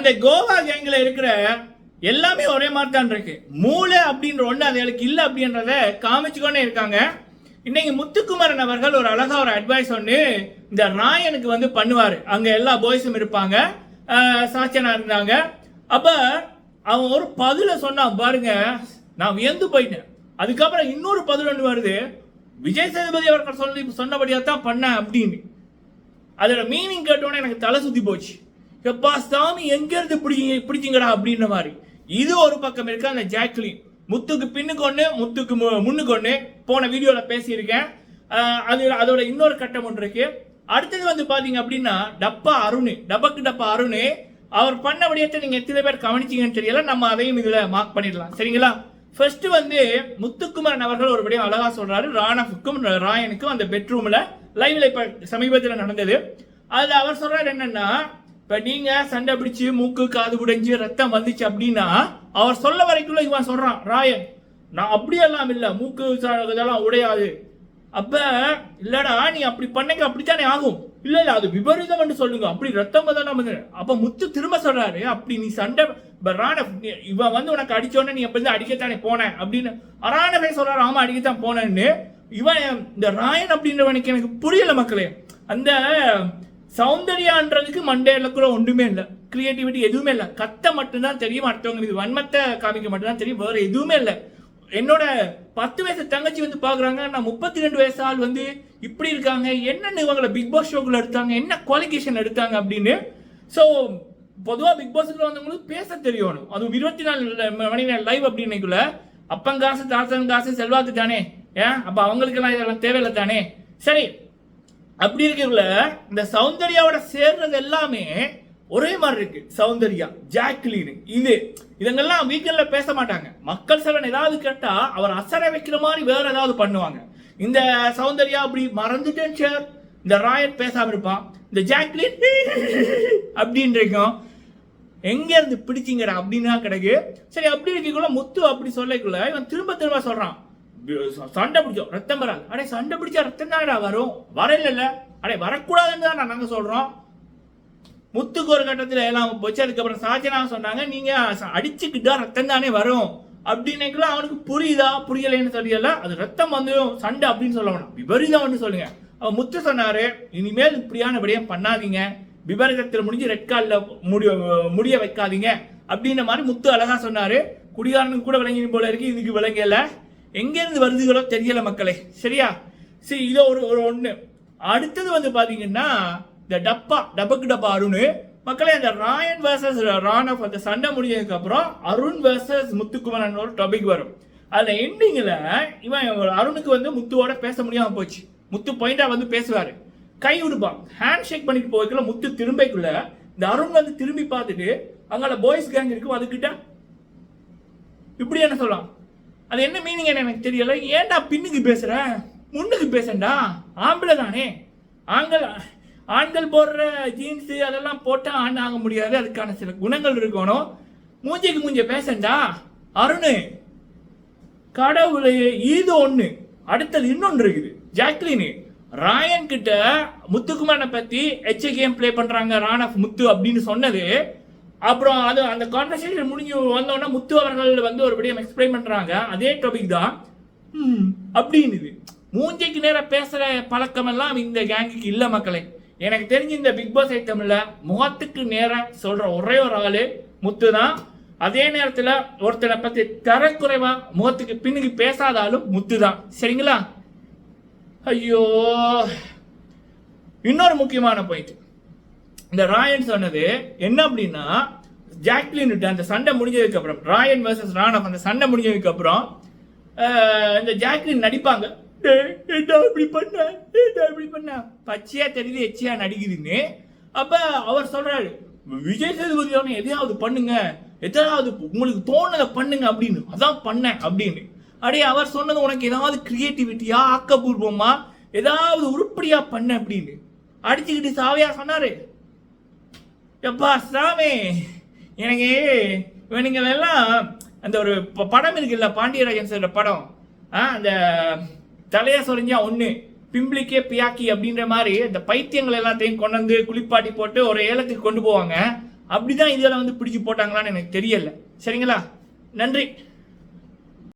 அந்த கோவா கேங்கில் இருக்கிற எல்லாமே ஒரே மாதிரி தான் இருக்கு. மூளை அப்படின்ற ஒன்று அதுகளுக்கு இல்லை அப்படின்றத காமிச்சுக்கொண்டே இருக்காங்க. இன்னைக்கு முத்துக்குமரன் அவர்கள் ஒரு அழகா ஒரு அட்வைஸ் ஒன்று இந்த ராயனுக்கு வந்து பண்ணுவார். அங்கே எல்லா பாய்ஸும் இருப்பாங்க. சாட்சியனாக சாச்சனா இருந்தாங்க. அப்போ அவன் ஒரு பதில சொன்னான். பாருங்க நான் வியந்து போயிட்டேன். அதுக்கப்புறம் இன்னொரு பதில் ஒன்று வருது. விஜய் சேதுபதி அவர்கள் சொல்லி சொன்னபடியா தான் பண்ணேன் அப்படின்னு. அதோட மீனிங் கேட்டோன்னே எனக்கு தலை சுற்றி போச்சு. எப்பா சாமி எங்கேருந்து பிடிச்சிங்க பிடிச்சிங்கடா அப்படின்ற மாதிரி. இது ஒரு பக்கம் இருக்கு அந்த ஜாக்லின். முத்துக்கு பின்னுக்கு ஒன்று முத்துக்கு மு- முன்னுக்கு ஒன்று போன வீடியோவில் பேசியிருக்கேன். அது அதோட இன்னொரு கட்டம் ஒன்று இருக்கு. அடுத்தது வந்து பார்த்தீங்க அப்படின்னா டப்பா அருண் டப்பக்கு டப்பா அருண். அவர் பண்ண விடயத்தை நீங்கள் எத்தனை பேர் கவனிச்சீங்கன்னு தெரியல. நம்ம அதையும் இதில் மார்க் பண்ணிடலாம். சரிங்களா? ஃபர்ஸ்ட் வந்து முத்துக்குமரன் அவர்கள் ஒரு விடயம் அழகா சொல்றாரு. ராணஃபுக்கும் ராயனுக்கும் அந்த பெட்ரூமில் லைவ்ல இப்போ சமீபத்தில் நடந்தது. அதில் அவர் சொல்கிறார் என்னென்னா இப்போ நீங்கள் சண்டை பிடிச்சி மூக்கு காது உடைஞ்சு ரத்தம் வந்துச்சு அப்படின்னா அவர் சொல்ல வரைக்குள்ள இவன் சொல்கிறான் ராயன் நான் அப்படியெல்லாம் இல்லை மூக்கு இதெல்லாம் உடையாது. அப்போ இல்லைடா நீ அப்படி பண்ணங்க அப்படித்தானே ஆகும். இல்லை இல்லை அது விபரீதம் சொல்லுங்க. அப்படி ரத்தம் தான் வந்து அப்போ முத்து திரும்ப சொல்கிறாரு அப்படி நீ சண்டை ராண இவன் வந்து உனக்கு அடித்தோடனே நீ எப்படி அடிக்கத்தானே போனேன் அப்படின்னு ராணவே சொல்கிறாரு ஆமா அடிக்கத்தான் போனேன்னு. இவன் இந்த ராயன் அப்படின்றவனுக்கு எனக்கு புரியல மக்களே. அந்த சௌந்தர்யான்றதுக்கு மண்டையில கூட ஒன்றுமே இல்லை. கிரியேட்டிவிட்டி எதுவுமே இல்லை. கத்தை மட்டும்தான் தெரியும் அடுத்தவங்களுக்கு வன்மத்தை காமிக்க மட்டும்தான் தெரியும் வேற எதுவுமே இல்லை. என்னோட பத்து வயசு தங்கச்சி வந்து பாக்குறாங்க நான் முப்பத்தி ரெண்டு வயசு ஆள் வந்து இப்படி இருக்காங்க என்னென்ன இவங்களை பிக் பாஸ் ஷோக்குள்ள எடுத்தாங்க என்ன குவாலிஃபிகேஷன் எடுத்தாங்க அப்படின்னு. ஸோ பொதுவாக பிக் பாஸ்க்குள்ள வந்தவங்களுக்கு பேச தெரியணும். அதுவும் இருபத்தி நாலு மணி நேரம் லைவ் அப்படின்னைக்குள்ள அப்பங்காசு தாசன் காசு செல்வாக்கு தானே? ஏன்? அப்போ அவங்களுக்கெல்லாம் இதெல்லாம் தேவையில்லை தானே? சரி அப்படி இருக்கிறதுல இந்த சௌந்தர்யாவோட சேர்றது எல்லாமே ஒரே மாதிரி இருக்கு. சௌந்தர்யா ஜாக்லின் இது. இதங்கெல்லாம் வீக்கெண்ட்ல பேச மாட்டாங்க. மக்கள் செவன் ஏதாவது கேட்டா அவர் அசர வைக்கிற மாதிரி வேற ஏதாவது பண்ணுவாங்க. இந்த சௌந்தர்யா அப்படி மறந்துட்டேன் சார் இந்த ராயட் பேசாம இருப்பான். இந்த ஜாக்லின் அப்படின்னு இருக்கும் எங்க இருந்து பிடிச்சிங்கடா அப்படின்னா கிடக்கு. சரி அப்படி இருக்கக்குள்ள முத்து அப்படி சொல்லக்குள்ள இவன் திரும்ப திரும்ப சொல்றான். சண்டை பிடிச்சோம் ரத்தம் வராது. அடே சண்டை பிடிச்சா ரத்தம் தானடா வரும்? வரல அடே வரக்கூடாதுன்னு தான் நாங்க சொல்கிறோம் முத்துக்கு ஒரு கட்டத்தில் எல்லாம் போச்சு அதுக்கப்புறம் சாச்சனா சொன்னாங்க நீங்கள் அடிச்சுக்கிட்டா ரத்தம் தானே வரும். அப்படின்னுக்குலாம் அவனுக்கு புரியுதா புரியலைன்னு தெரியல. அது ரத்தம் வந்துடும் சண்டை அப்படின்னு சொல்ல வேணாம். விபரீதம் வந்து சொல்லுங்க. அவன் முத்து சொன்னாரு இனிமேல் இப்படியான விடயம் பண்ணாதீங்க. விபரீதத்தில் முடிஞ்சு ரெட் காலில் முடிய முடிய வைக்காதீங்க. அப்படின்ற மாதிரி முத்து அழகா சொன்னாரு. குடிகாரனுக்கு கூட விளங்கின போல இருக்கு இதுக்கு விளங்கலை. எங்கேருந்து வருதுகளோ தெரியல மக்களே. சரியா? சரி இதோ ஒரு ஒரு ஒன்று அடுத்தது வந்து பார்த்தீங்கன்னா இந்த டப்பா டபக்கு டப்பா அருண். மக்களே அந்த ராயன் வேர்சஸ் ராணப் அந்த சண்டை முடிஞ்சதுக்கு அப்புறம் அருண் வேர்சஸ் முத்துக்குமரன் ஒரு டாபிக் வரும். அதில் எண்டிங்கில் இவன் ஒரு அருணுக்கு வந்து முத்துவோட பேச முடியாமல் போச்சு. முத்து பாயிண்டாக வந்து பேசுவார். கை விடுப்பான் ஹேண்ட் ஷேக் பண்ணிட்டு போய்க்குள்ள முத்து திரும்பிக்குள்ள இந்த அருண் வந்து திரும்பி பார்த்துட்டு அங்கால பாய்ஸ் கேங் இருக்கும் அதுக்கிட்ட இப்படி என்ன சொல்லலாம்? அது என்ன மீனிங் எனக்கு தெரியல? ஏன்டா பின்னுக்கு பேசுகிற முன்னுக்கு பேசண்டா ஆம்பளை தானே. ஆண்கள் ஆண்கள் போடுற ஜீன்ஸு அதெல்லாம் போட்டால் ஆண் ஆக முடியாது. அதுக்கான சில குணங்கள் இருக்கணும். மூஞ்சிக்கு மூஞ்ச பேசண்டா அருண் கடவுளே இது ஒன்று அடுத்தது இன்னொன்று இருக்குது. ஜாக்லின் ராயன் கிட்ட முத்துக்குமாரனை பற்றி எச் கேம் ப்ளே பண்ணுறாங்க ரான் ஆஃப் முத்து அப்படின்னு சொன்னது. அப்புறம் அது அந்த கான்வர்சேஷன் முடிஞ்சு வந்தோடனே முத்து அவர்கள் வந்து ஒரு விடயம் எக்ஸ்பிளைன் பண்றாங்க. அதே டாபிக் தான். ம், அப்படின்னுது. மூஞ்சிக்கு நேரா பேசுற பழக்கம் எல்லாம் இந்த கேங்குக்கு இல்ல மக்களே. எனக்கு தெரிஞ்சு இந்த பிக் பாஸ் ஐட்டம்ல முகத்துக்கு நேரா சொல்ற ஒரே ஒரு ஆளு முத்து தான். அதே நேரத்துல ஒருத்தரை பத்தி தரக்குறைவா முகத்துக்கு பின்னுக்கு பேசாத ஆளும் முத்து தான். சரிங்களா? ஐயோ. இன்னொரு முக்கியமான பாயிண்ட் இந்த ராயன் சொன்னது என்ன அப்படின்னா ஜாக்லின் விட்டு அந்த சண்டை முடிஞ்சதுக்கு அப்புறம் ராயன் வர்சஸ் ராணப் அந்த சண்டை முடிஞ்சதுக்கு அப்புறம் இந்த ஜாக்லின் நடிப்பாங்க. இப்படி பண்ண? இப்படி பண்ண? பச்சையா தெரியுது எச்சியா நடிக்குதுன்னு. அப்ப அவர் சொல்றாரு விஜய் சேதுபதி எதையாவது பண்ணுங்க. எதாவது உங்களுக்கு தோணுதை பண்ணுங்க அப்படின்னு. அதான் பண்ணேன் அப்படின்னு. அடே அவர் சொன்னது உனக்கு ஏதாவது கிரியேட்டிவிட்டியா ஆக்கப்பூர்வமா ஏதாவது உருப்படியா பண்ண அப்படின்னு. அடிச்சுக்கிட்டு சாவையா சொன்னாரு. எப்பா சாமி? எனக்கு இவனுங்க எல்லாம் அந்த ஒரு ப- படம் இருக்குல்ல பாண்டியராஜன் சார் படம். ஆ அந்த தலையா சொரிஞ்சா ஒன்று பிம்பிளிக்கே பியாக்கி அப்படின்ற மாதிரி இந்த பைத்தியங்கள் எல்லாத்தையும் கொண்டு வந்து குளிப்பாட்டி போட்டு ஒரு ஏலத்துக்கு கொண்டு போவாங்க. அப்படிதான் இதெல்லாம் வந்து பிடிச்சி போட்டாங்களான்னு எனக்கு தெரியல. சரிங்களா? நன்றி.